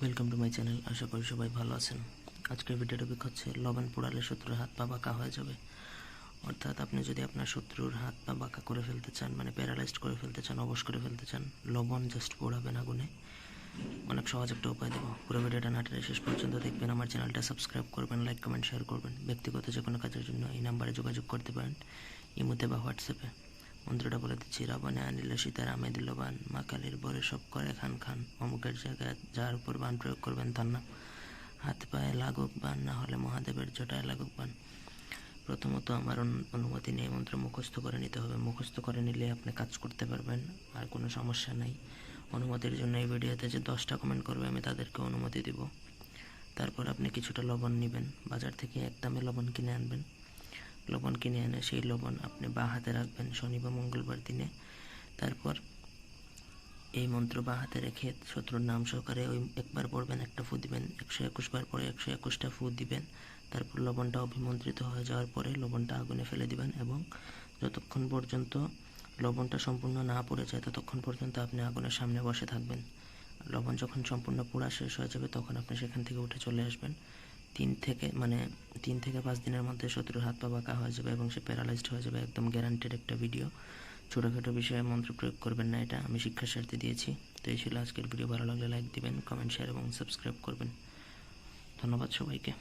Welcome to my channel আশা করি সবাই ভালো আছেন। আজকের ভিডিও টপিক হচ্ছে লবণ পোড়ালে শত্রুর হাত পা বাঁকা হয়ে যাবে। অর্থাৎ আপনি যদি আপনার শত্রুর হাত পা বাঁকা করে ফেলতে চান মানে প্যারালাইজড করে ফেলতে চান, অবশ করে ফেলতে চান, লবণ জাস্ট পোড়াবেন আগুনে। অনেক সহজ একটা উপায় দেবো। পুরো ভিডিওটা নাটের শেষ পর্যন্ত দেখবেন। আমার চ্যানেলটা সাবস্ক্রাইব করবেন লাইক কমেন্ট শেয়ার করবেন। ব্যক্তিগত যে কোনো কাজের জন্য এই নাম্বারে যোগাযোগ করতে পারেন। ইমোতে বা হোয়াটসঅ্যাপে। মন্ত্রটা বলে দিচ্ছি, রাবণে আনিল, সীতার আমে দিল বান মা কালীর বরে সব করে খান খান, অমুকের জায়গায় যার উপর বান প্রয়োগ করবেন তার নাম হাত পায়ে লাগুক বান, না হলে মহাদেবের জটায় লাগুক বান। প্রথমত আমার অনুমতি নিয়ে মন্ত্র মুখস্থ করে নিতে হবে। মুখস্থ করে নিলে আপনি কাজ করতে পারবেন, আর কোনো সমস্যা নাই। অনুমতির জন্য এই ভিডিওতে যে দশটা কমেন্ট করবে, আমি তাদেরকে অনুমতি দিব। তারপর আপনি কিছুটা লবণ নেবেন। বাজার থেকে এক দামে লবণ কিনে আনবেন। লবণ কিনে এনে সেই লবণ আপনি বা হাতে রাখবেন শনি বা মঙ্গলবার দিনে। তারপর এই মন্ত্র বা হাতে রেখে শত্রুর নাম সহকারে ওই একবার পড়বেন, একটা ফু দিবেন, একশো একুশ বার পরে একশো একুশটা ফু দিবেন। তারপর লবণটা অভিমন্ত্রিত হয়ে যাওয়ার পরে লবণটা আগুনে ফেলে দিবেন এবং যতক্ষণ পর্যন্ত লবণটা সম্পূর্ণ না পড়ে যায় ততক্ষণ পর্যন্ত আপনি আগুনের সামনে বসে থাকবেন। লবণ যখন সম্পূর্ণ পোড়া শেষ হয়ে যাবে তখন আপনি সেখান থেকে উঠে চলে আসবেন। তিন থেকে মানে তিন থেকে পাঁচ দিনের মধ্যে শত্রুর হাত পা বাঁকা হয়ে যাবে এবং সে প্যারালাইজড হয়ে যাবে একদম গ্যারান্টেড একটা ভিডিও ছোটোখাটো বিষয়ে মন্ত্র প্রয়োগ করবেন না এটা, আমি শিক্ষার স্বার্থে দিয়েছি। তো এই ছিল আজকের ভিডিও ভালো লাগলে লাইক দিবেন কমেন্ট শেয়ার এবং সাবস্ক্রাইব করবেন। ধন্যবাদ সবাইকে।